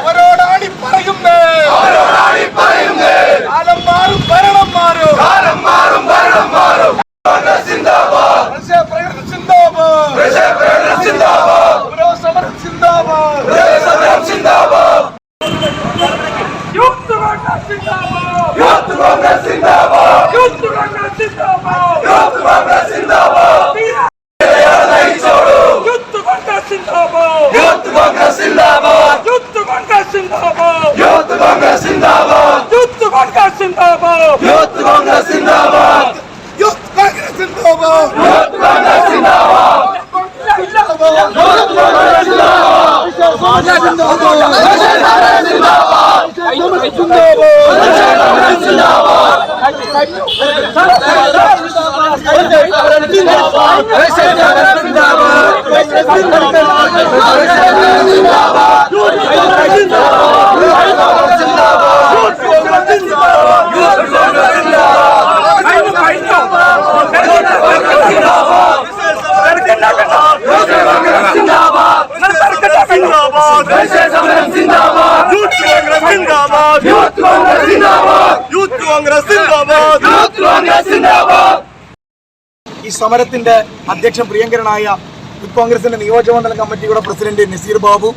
അവരോടാണി പറയുന്നത് കാലം മാറും ഭരണം മാറും. കാലം മാറും ഭരണം മാറും. യുദ്ധ കോൺഗ്രസ് സിന്ദാബാദ് യുദ്ധ കോൺഗ്രസ് സിന്ദാബാദ് യുദ്ധ കോൺഗ്രസ് സിന്ദാബാദ് യുദ്ധ കോൺഗ്രസ് സിന്ദാബാദ് यूथ कांग्रेस जिंदाबाद यूथ कांग्रेस जिंदाबाद यूथ कांग्रेस जिंदाबाद यूथ कांग्रेस जिंदाबाद यूथ कांग्रेस जिंदाबाद जिंदाबाद ഈ സമരത്തിന്റെ അധ്യക്ഷൻ പ്രിയങ്കരനായ യൂത്ത് കോൺഗ്രസിന്റെ നിയോജകമണ്ഡലം കമ്മിറ്റിയുടെ പ്രസിഡന്റ് നസീർ ബാബു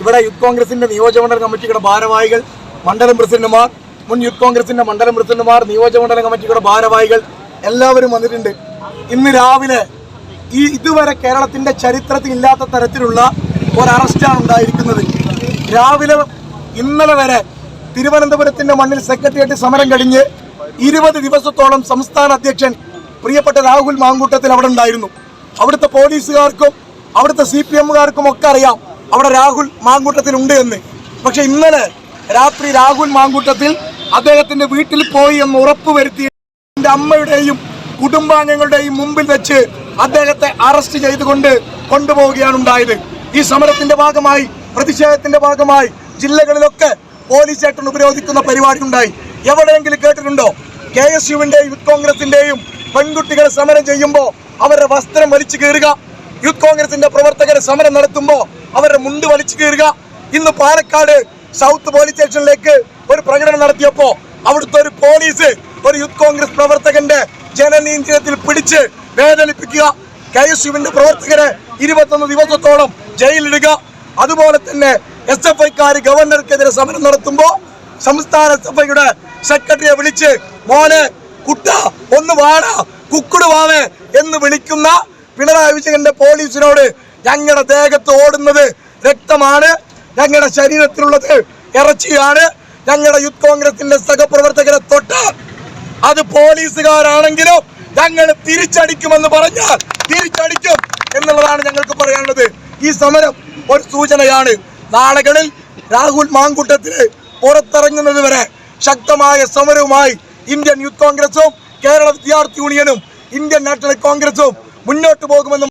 ഇവിടെ യൂത്ത് കോൺഗ്രസിന്റെ നിയോജകമണ്ഡലം കമ്മിറ്റിയുടെ ഭാരവാഹികൾ മണ്ഡലം പ്രസിഡന്റുമാർ മുൻ യൂത്ത് കോൺഗ്രസിന്റെ മണ്ഡലം പ്രസിഡന്റുമാർ നിയോജകമണ്ഡലം കമ്മിറ്റിയുടെ ഭാരവാഹികൾ എല്ലാവരും വന്നിട്ടുണ്ട്. ഇന്ന് രാവിലെ ഈ ഇതുവരെ കേരളത്തിന്റെ ചരിത്രത്തിൽ ഇല്ലാത്ത തരത്തിലുള്ള ഒരു അറസ്റ്റാണ് ഉണ്ടായിരിക്കുന്നത്. രാവിലെ ഇന്നലെ വരെ തിരുവനന്തപുരത്തിന്റെ മണ്ണിൽ സെക്രട്ടേറിയറ്റ് സമരം കഴിഞ്ഞ് ഇരുപത് ദിവസത്തോളം സംസ്ഥാന അധ്യക്ഷൻ പ്രിയപ്പെട്ട രാഹുൽ മാങ്കൂട്ടത്തിൽ അവിടെ ഉണ്ടായിരുന്നു. അവിടുത്തെ പോലീസുകാർക്കും അവിടുത്തെ സി പി എമ്മുകാർക്കും ഒക്കെ അറിയാം അവിടെ രാഹുൽ മാങ്കൂട്ടത്തിൽ ഉണ്ട് എന്ന്. പക്ഷെ ഇന്നലെ രാത്രി രാഹുൽ മാങ്കൂട്ടത്തിൽ അദ്ദേഹത്തിന്റെ വീട്ടിൽ പോയി എന്ന് ഉറപ്പുവരുത്തി എന്റെ അമ്മയുടെയും കുടുംബാംഗങ്ങളുടെയും മുമ്പിൽ വെച്ച് അദ്ദേഹത്തെ അറസ്റ്റ് ചെയ്തുകൊണ്ട് കൊണ്ടുപോവുകയാണ് ഉണ്ടായത്. ഈ സമരത്തിന്റെ ഭാഗമായി പ്രതിഷേധത്തിന്റെ ഭാഗമായി ജില്ലകളിലൊക്കെ പോലീസ് ഏട്ടൻ ഉപരോധിക്കുന്ന പരിപാടി ഉണ്ടായി. എവിടെയെങ്കിലും കേട്ടിട്ടുണ്ടോ? കെ എസ് യുവിന്റെയും യൂത്ത് കോൺഗ്രസിന്റെയും പെൺകുട്ടികൾ സമരം ചെയ്യുമ്പോൾ അവരുടെ വസ്ത്രം വലിച്ചു കീറുക യൂത്ത് കോൺഗ്രസിന്റെ പ്രവർത്തകർ സമരം നടത്തുമ്പോൾ അവരുടെ മുണ്ട് വലിച്ചു കീറുക. ഇന്ന് പാലക്കാട് സൗത്ത് പോലീസ് സ്റ്റേഷനിലേക്ക് ഒരു പ്രകടനം നടത്തിയപ്പോ അവിടുത്തെ ഒരു പോലീസ് ഒരു യൂത്ത് കോൺഗ്രസ് പ്രവർത്തകന്റെ ജനനീന്ദ്രത്തിൽ പിടിച്ച് വേദനിപ്പിക്കുക. കെ എസ് യുവിന്റെ പ്രവർത്തകരെ ഇരുപത്തൊന്ന് ദിവസത്തോളം ജയിലിടുക അതുപോലെ തന്നെ എസ് എഫ് ഐക്കാർ ഗവർണർക്കെതിരെ സമരം നടത്തുമ്പോ സംസ്ഥാന സഭയുടെ സെക്രട്ടറിയെ വിളിച്ച് മോനെ കുട്ട ഒന്ന് വാട കുക്കുട് വാവേ എന്ന് വിളിക്കുന്ന പിണറായി വിജയന്റെ പോലീസിനോട് ഞങ്ങളുടെ ദേഹത്ത് ഓടുന്നത് രക്തമാണ് ഞങ്ങളുടെ ശരീരത്തിലുള്ളത് ഇറച്ചിയാണ് ഞങ്ങളുടെ യൂത്ത് കോൺഗ്രസിന്റെ സഹപ്രവർത്തകരെ തൊട്ട് അത് പോലീസുകാരാണെങ്കിലും ഞങ്ങൾ തിരിച്ചടിക്കുമെന്ന് പറഞ്ഞാൽ തിരിച്ചടിക്കും എന്നുള്ളതാണ് ഞങ്ങൾക്ക് പറയാനുള്ളത്. ഈ സമരം ഒരു സൂചനയാണ്. നാളുകളിൽ രാഹുൽ മാങ്കൂട്ടത്തിന് പുറത്തിറങ്ങുന്നത് വരെ ശക്തമായ സമരവുമായി ഇന്ത്യൻ യൂത്ത് കോൺഗ്രസും കേരള വിദ്യാർത്ഥി യൂണിയനും ഇന്ത്യൻ നാഷണൽ കോൺഗ്രസും മുന്നോട്ട് പോകുമെന്നും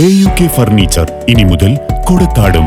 എ യു കെ ഫർണിച്ചർ ഇനി മുതൽ കൊടത്താടും.